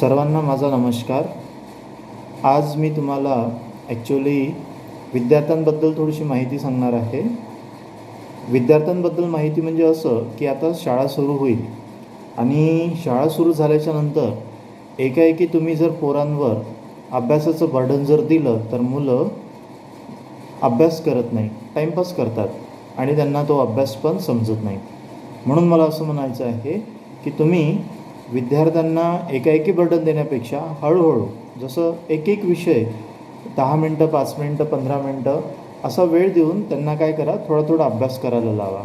सर्वांना माझा नमस्कार. आज मी तुम्हाला ॲक्च्युली विद्यार्थ्यांबद्दल थोडीशी माहिती सांगणार आहे. विद्यार्थ्यांबद्दल माहिती म्हणजे असं की आता शाळा सुरू होईल. आणि शाळा सुरू झाल्याच्यानंतर एकाएकी तुम्ही जर पोरांवर अभ्यासाचं बर्डन जर दिलं तर मुलं अभ्यास करत नाही टाईमपास करतात आणि त्यांना तो अभ्यास पण समजत नाही म्हणून मला असं म्हणायचं आहे की तुम्ही विद्यार्थ्यांना एकाएकी बर्डन देण्यापेक्षा हळूहळू जसं एक एक विषय दहा मिनटं पाच मिनटं पंधरा मिनटं असा वेळ देऊन त्यांना काय करा थोडा थोडा अभ्यास करायला लावा.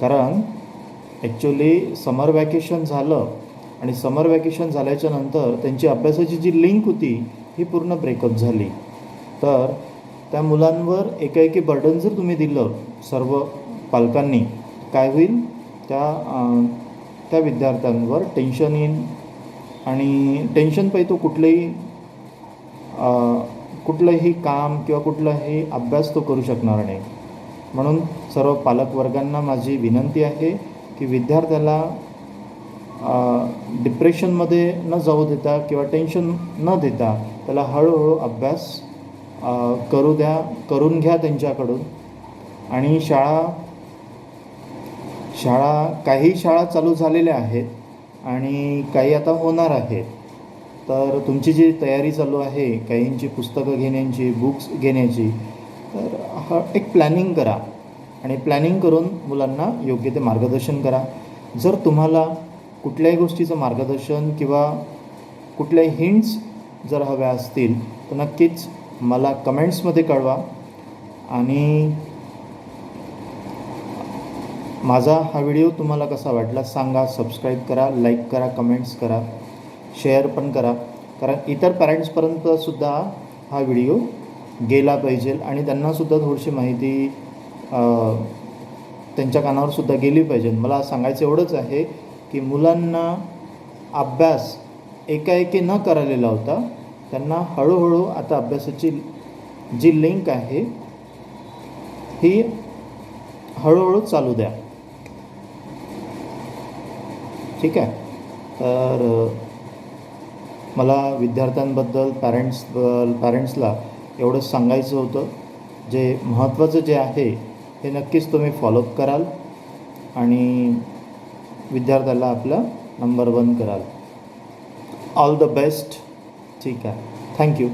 कारण ॲक्च्युली समर वॅकेशन झालं आणि समर वॅकेशन झाल्याच्यानंतर त्यांची अभ्यासाची जी लिंक होती ही पूर्ण ब्रेकअप झाली. तर त्या मुलांवर एकाएकी बर्डन जर तुम्ही दिलं सर्व पालकांनी काय होईल? त्या त्या विद्यार्थ्यांवर टेन्शन येईल. आणि टेन्शन तो कुठलंही कुठलंही काम किंवा कुठलाही अभ्यास तो करू शकणार नाही. म्हणून सर्व पालकवर्गांना माझी विनंती आहे की विद्यार्थ्याला डिप्रेशनमध्ये न जाऊ देता किंवा टेन्शन न देता त्याला हळूहळू अभ्यास करू द्या करून घ्या त्यांच्याकडून. आणि शाळा शाळा काही शाळा चालू झालेल्या आहेत आणि काही आता होणार आहेत. तर तुमची जी तयारी चालू आहे काहींची पुस्तकं घेण्याची बुक्स घेण्याची तर हा एक प्लॅनिंग करा. आणि प्लॅनिंग करून मुलांना योग्य ते मार्गदर्शन करा. जर तुम्हाला कुठल्याही गोष्टीचं मार्गदर्शन किंवा कुठल्याही हिंट्स जर हव्या असतील तर नक्कीच मला कमेंट्समध्ये कळवा. आणि माझा हा व्हिडिओ तुम्हाला कसा वाटला सांगा सबस्क्राईब करा लाईक करा कमेंट्स करा शेअर पण करा. कारण इतर पॅरेंट्सपर्यंतसुद्धा हा व्हिडिओ गेला पाहिजे आणि त्यांनासुद्धा थोडीशी माहिती त्यांच्या कानावरसुद्धा गेली पाहिजे. मला सांगायचं एवढंच आहे की मुलांना अभ्यास एकाएकी न करायला होता त्यांना हळूहळू आता अभ्यासाची जी लिंक आहे ही हळूहळू चालू द्या. ठीक आहे. तर मला विद्यार्थ्यांबद्दल पॅरेंट्स पॅरेंट्सला एवढंच सांगायचं होतं. जे महत्त्वाचं जे आहे हे नक्कीच तुम्ही फॉलोअप कराल आणि विद्यार्थ्याला आपला नंबर वन कराल. ऑल द बेस्ट ठीक आहे. Thank you